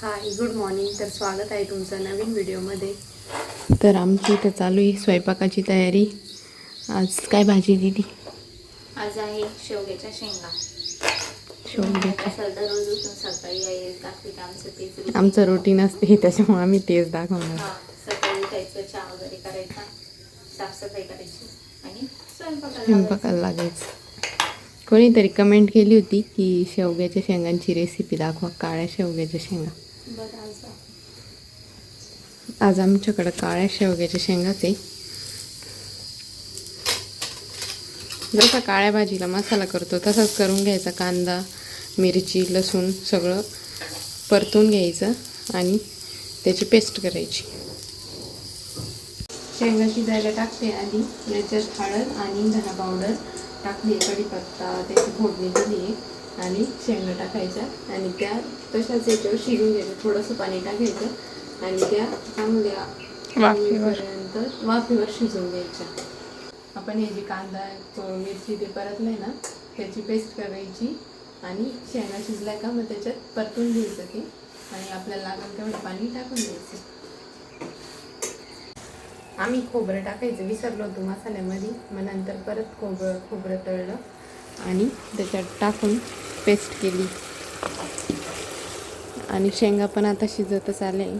Hi good morning तर स्वागत आहे तुमचं नवीन व्हिडिओमध्ये. तर आमची इथं चालू आहे स्वयंपाकाची तयारी. आज काय भाजी दिली? आज आहे शेवग्याच्या शेंगा. शेवग्याच्या. असं दररोज उठून सकाळी आई दाखवी की आमचं तेच routine. आमचं रुटीन असते त्याच्यामुळे आम्ही तेच दाखवणार. सकाळी उठायचं चहा वगैरे करायचा साफसफाई करायची आणि स्वयंपाकाला लागायचं. कोणीतरी कमेंट केली होती की शेवग्याच्या शेंगांची रेसिपी दाखवा काळ्या शेवग्याच्या शेंगा. आज आज आमच्याकडं काळ्या शेवग्याच्या शेंगाच जसा काळ्या भाजीला मसाला करतो तसाच करून घ्यायचा कांदा मिरची लसूण सगळं परतून घ्यायचं आणि त्याची पेस्ट करायची. शेंगा शिजायला टाकते आधी याच्यात हळद आणि धना पावडर टाकली आहे कढीपत्ता त्याची फोडणी दिली आणि शेंगा टाकायच्या आणि त्या तशाच याच्यावर शिजून घ्यायचं थोडंसं पाणी टाकायचं आणि त्या चांगल्या पर्यंत वाफेवर शिजवून घ्यायच्या. आपण हे जे कांदा तो मिरची ते परतलंय ना त्याची पेस्ट करायची आणि शेंगा शिजलाय का मग त्याच्यात परतून घ्यायचं ते आणि आपल्याला लागेल तेवढं पाणी टाकून द्यायचं. आम्ही खोबरं टाकायचं विसरलो होतो मसाल्यामध्ये मग नंतर परत खोबरं खोबरं तळलं आणि त्याच्यात टाकून पेस्ट केली. आणि शेंगा पण आता शिजतच आले.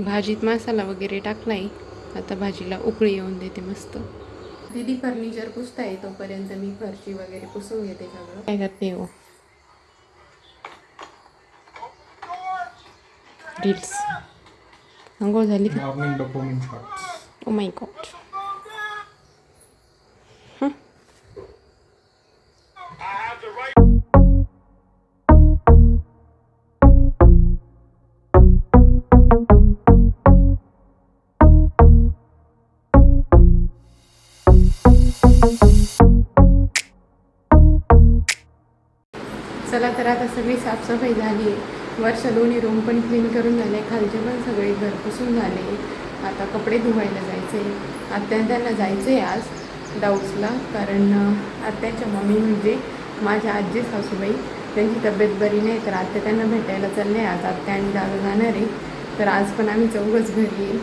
भाजीत मसाला वगैरे टाकलाय आता भाजीला उकळी येऊन देते मस्त. दीदी फर्निचर पुसताय तोपर्यंत मी फरची वगैरे पुसून घेते सगळं. काय करते हो? रील्स आंघोळ झाली का. ओ माय गॉड चला तर आता सगळी साफसफाई झाली. वर्ष वरच्या दोन्ही रूम पण क्लीन करून झाले. खालचे पण सगळे घर पुसून झाले. आता कपडे धुवायला जायचे. आत्या त्यांना जायचं आहे आज डाऊट्सला कारण आत्याच्या मम्मी म्हणजे माझ्या आजी सासूबाई. त्यांची तब्येत बरी नाही तर आत्या त्यांना भेटायला चालले आज. आत्या आणि दादा जाणार आहे. तर आज पण आम्ही चौघच घरी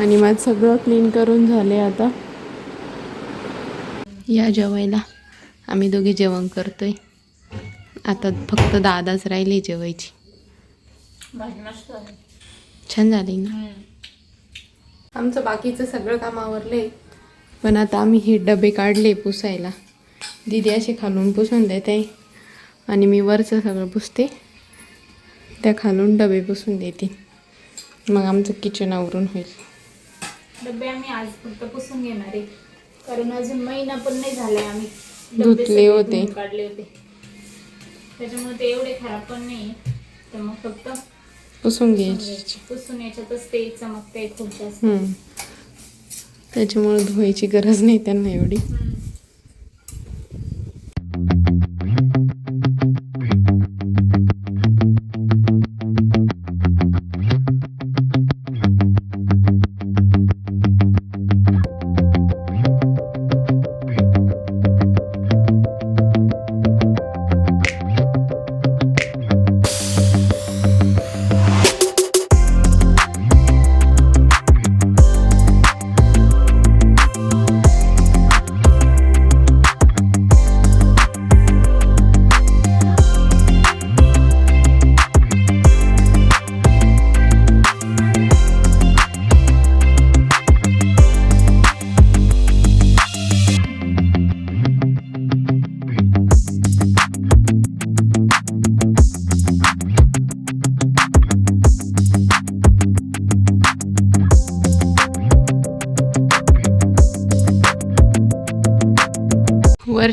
आणि माझं सगळं क्लीन करून झाले आता. या जेवायला. आम्ही दोघे जेवण करतोय. आता फक्त दादाच राहिले जेवायची. छान झाली ना? आमचं बाकीचं सगळं काम आवरलंय. पण आता आम्ही हे डबे काढले पुसायला. दिदी असे खालून पुसून देते. आणि मी वरचं सगळं पुसते. त्या खालून डबे पुसून देते. मग आमचं किचन आवरून होईल. डबे आम्ही आज फक्त पुसून घेणार आहे. कारण अजून महिना पण नाही झालाय आम्ही. धुतले सगळे होते. धुवून काढले होते. त्याच्यामुळे ते एवढे खराब पण नाही. तर मग फक्त पुसून घ्यायची. पुसून याच्यातच ते चमकते खूप जास्त. हम्म. त्याच्यामुळे धुवायची गरज नाही त्यांना एवढी.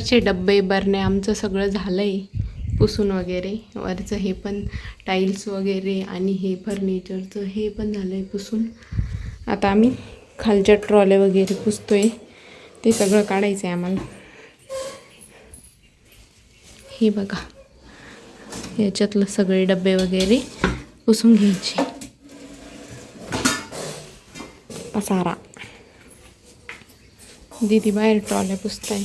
वरचे डब्बे बरणे आमचं सगळं झालं आहे पुसून वगैरे वरचं हे पण टाईल्स वगैरे आणि हे फर्निचरचं हे पण झालं आहे पुसून. आता आम्ही खालच्या ट्रॉले वगैरे पुसतो आहे ते सगळं काढायचं आहे आम्हाला. हे बघा. याच्यातलं सगळे डबे वगैरे पुसून घ्यायचे. पसारा. दीदी बाहेर ट्रॉल्या पुसताय.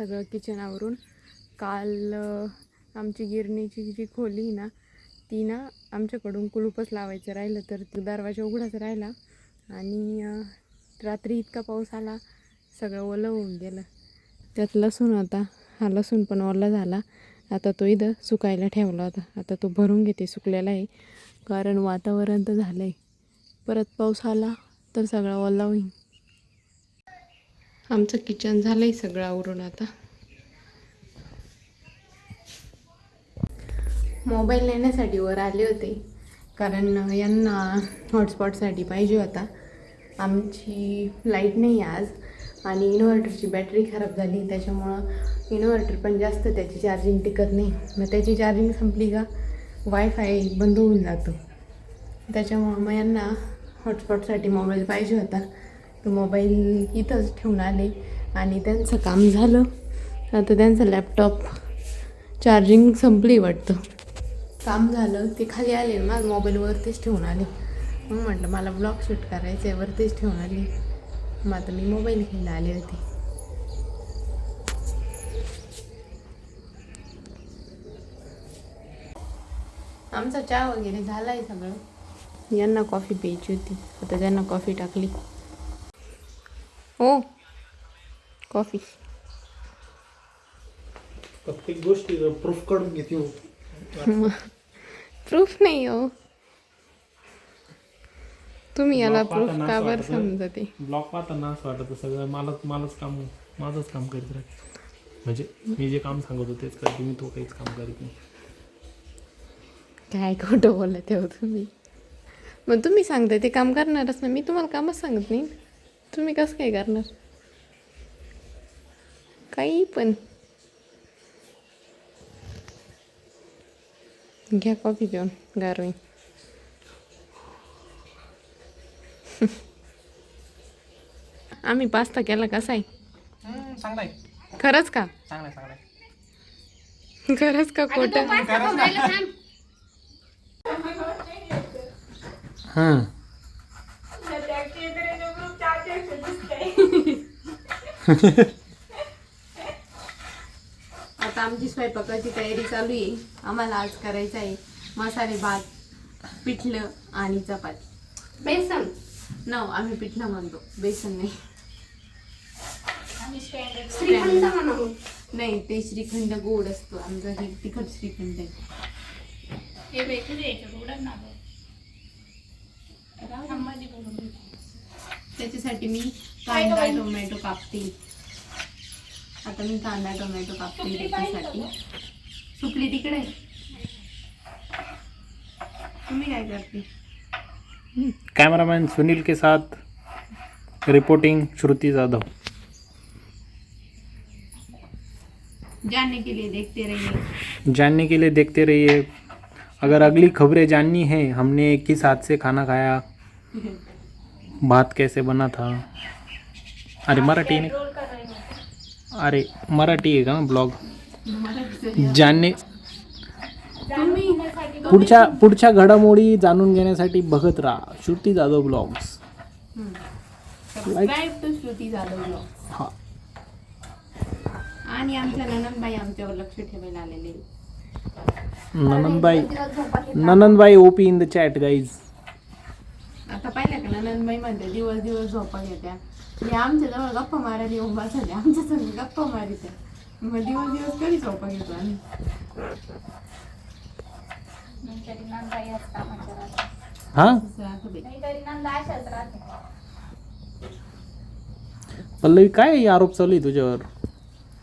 सगळं किचनावरून. काल आमची गिरणीची जी खोली आहे ना ती ना आमच्याकडून कुलूपच लावायचं राहिलं तर दरवाजा उघडाच राहिला. आणि रात्री इतका पाऊस आला सगळं ओलं होऊन गेलं. त्यात लसूण होता. हा लसूण पण ओला झाला. आता तो इथं सुकायला ठेवला होता. आता तो भरून घेते सुकलेला आहे. कारण वातावरण तर झालं आहे परत पाऊस आला तर सगळा ओला होईल. आमचं किचन झालं आहे सगळं आवरून आता. मोबाईल नेण्यासाठी वर आले होते. कारण यांना हॉटस्पॉटसाठी पाहिजे होता. आमची लाइट नाही आज आणि इन्व्हर्टरची बॅटरी खराब झाली. त्याच्यामुळं इन्व्हर्टर पण जास्त त्याची चार्जिंग टिकत नाही. मग त्याची चार्जिंग संपली का? वायफाय बंद होऊन जातो. त्याच्यामुळं मग यांना हॉटस्पॉटसाठी मोबाईल पाहिजे होता. मोबाईल इथंच ठेवून आले आणि त्यांचं काम झालं. आता त्यांचं लॅपटॉप चार्जिंग संपली वाटतं. काम झालं ते खाली आले माझं मोबाईलवरतीच ठेवून आले. मग म्हटलं मला ब्लॉग शूट करायचं आहे वरतीच ठेवून आले. मग आता मी मोबाईल घ्यायला आले होते. आमचा चहा वगैरे झाला आहे सगळं. यांना कॉफी प्यायची होती. आता त्यांना कॉफी टाकली. हो. कॉफी. प्रत्येक गोष्टी प्रूफ काढून घेते हो. प्रूफ नाही हो. तुम्ही याला Block प्रूफ पाहताना का असं बरं वाटतं. समजते? ब्लॉग पाहताना असं वाटतं सगळं. मलाच मलाच काम माझंच काम करीत राहते. म्हणजे मी जे काम सांगत होते तेच करते मी तो काहीच काम करीत नाही. काय खोटं बोलत आहे हो तुम्ही? मग तुम्ही सांगताय ते काम करणारच ना. मी तुम्हाला कामच सांगत नाही. तुम्ही कसं काय करणार? काही पण. घ्या कॉफी पिऊन गारवी. आम्ही पास्ता केला कसा आहे. चांगलाय खरंच का? चांगलाय चांगलाय खरंच का खोटं? हां. आता आमची स्वयंपाकाची तयारी चालू आहे. आम्हाला आज करायचं आहे मसाले भात पिठलं आणि चपाती. बेसन. न आम्ही पिठलं म्हणतो. बेसन नाही. श्रीखंड नाही ते श्रीखंड गोड असतो. आमचा हे तिखट श्रीखंड आहे. हे. त्याच्यासाठी मी कांदा टोमॅटो कापते. आता मी कांदा टोमॅटो कापते त्याच्यासाठी सुकली तिकडे? तुम्ही काय करते? कैमरामैन सुनील के साथ रिपोर्टिंग श्रुति जाधव. जानने के लिए देखते रहिए. जानने के लिए देखते रहिए. अगर अगली खबरें जाननी है हमने किस हाथ से खाना खाया? भात कैसे बना था? अरे मराठी. ना अरे मराठी आहे का ब्लॉग? घेण्यासाठी पुढच्या पुढच्या घडामोडी जाणून घेण्यासाठी बघत राहा. श्रुती जाधव ब्लॉग्स. हा. आणि आमच्या ननंदबाई आमच्यावर लक्ष ठेवायला आलेले ननंदबाई ननंदबाई OP in the chat guys आता पाहिलं का? ननंदबाई म्हणते दिवस दिवस झोपा घेत्या. हे आमच्या जवळ गप्पा मारायला येऊन बसल्या आमच्या संग गप्पा मारित्या मग दिवस दिवस कधी झोपा घेतो आम्ही? राहते. हा? पल्लवी काय आरोप चालू आहे तुझ्यावर?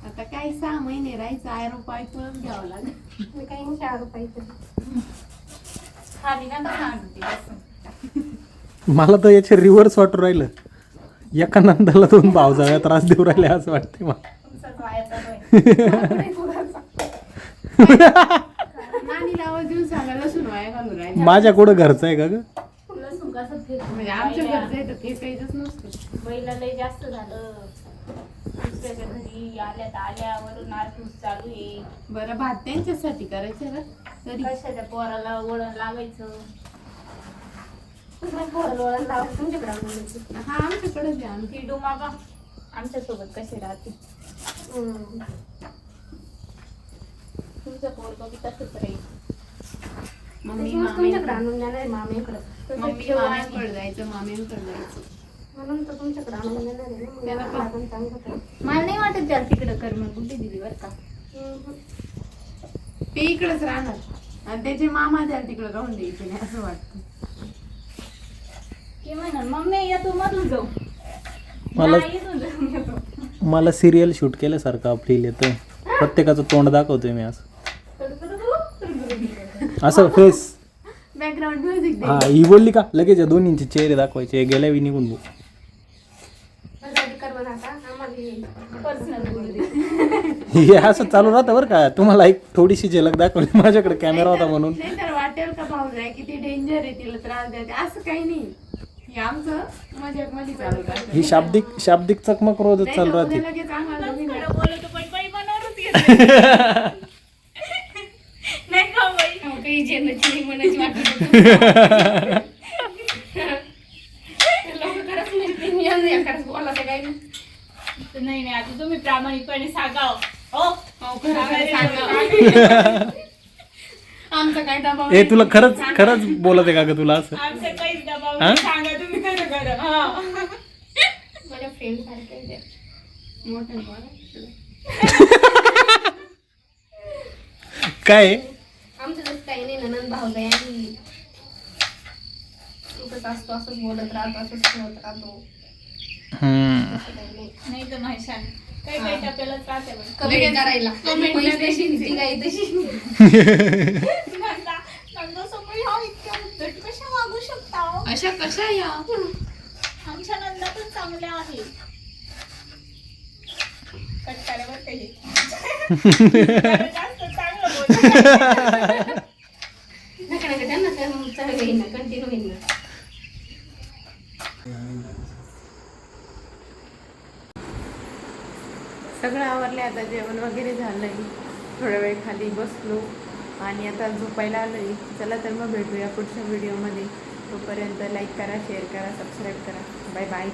आता काय सहा महिने राहायचं आरोप ऐकूनच घ्यावं लागेल. मी खाली बसून. मला तर याचे रिव्हर्स वाटू राहिलं. एका नंदाला दोन भावजाव्या त्रास देऊ राहिले असं वाटते मला. माझ्या कुठं घरचं आहे का ग? म्हणजे बरं भात त्यांच्यासाठी करायचं ना? तरी. कशाच्या पोराला वळण लागायचं पोराला वळण लावायचं तुमच्याकडे आणून द्यायचं. हा आमच्याकडेच आहे आम्ही डोमा बा आमच्यासोबत राहते तुमचं पोरगं बी तसंच राहील मम्मी तुमच्याकडे आणून देणार मामीकडे मम्मी जायचं मामींकडे जायचं म्हणून तर तुमच्याकडे आणून देणार आहे ना त्याला चांगलं मला नाही वाटत त्याला तिकडं कर मग कुठे दिली बरं का हम्म. ते इकडेच राहणार आणि त्याचे मामा त्याला तिकडं राहून द्यायचे नाही असं वाटतं ते म्हणा मम्मी या तू मधून जाऊ. मला नाही, इथून जाऊन येतो. मला सिरियल शूट केल्यासारखं फील येतं प्रत्येकाचं तोंड दाखवतोय मी असं असं फेस बॅकग्राऊंड म्युझिक हा ही बोलली का? लगेच या दोन्हींचे चेहरे दाखवायचे. गेल्या बी निघून हे- पर्सनल बोलू दे हे असं चालू राहतं बरं का? तुम्हाला एक थोडीशी झलक दाखवली. माझ्याकडे कॅमेरा होता म्हणून. वाटेल का किती डेंजर आहे तिला त्रास द्यायचे? असं काही नाही. हे आमचं मजाकमध्ये चालू राहतं. ही शाब्दिक शाब्दिक चकमक रोजच नाही चालू राहते उद्या लगेच आम्हाला दोघींना- नाही का बाई? अहो, काही जेवणाची नाही म्हणायची वाटत होतं. लोकं खरंच म्हणते, मी आज एखादंच बोला ते काही नाही. नाही नाही आता तुम्ही प्रामाणिकपणे सांगा हो अहो, खरं खरं सांगा. आमचा काय दबाव ए तुला खरंच खरंच बोलत आहे का ग तुला असं आमचं काहीच दबाव हा? नाही. सांगा तुम्ही खरं खरं हा. माझ्या फ्रेंड सारखे आहे ते. मोठं बोला. काय आहे? आमचं तसं काही नाही ननंद भावजाई आणि इथंच असतो असंच बोलत राहतो असंच खेळत राहतो हम्म. असं काही नाही नाही तर म्हैशान काही काही टप्प्यालाच राहते बाई. कमेंट करायला कमेंट तशी ती काही तशी नंदा नंदा समोर ह्या इतक्या उद्धट कशा वागू शकता? हो? अशा कशा या? आमच्या नंदा पण चांगल्या आहे कट्टाऱ्यावर काही जास्त चांगलं बोल. नका नका त्यांना काय मग चालू होईल ना कंटिन्यू होईल ना. सगळं आवरलं आता जेवण वगैरे झालंय. थोडा वेळ खाली बसलो आणि आता झोपायला आलोय. चला तर मग भेटूया पुढच्या व्हिडिओमध्ये. तोपर्यंत लाईक करा शेअर करा सबस्क्राईब करा. Bye bye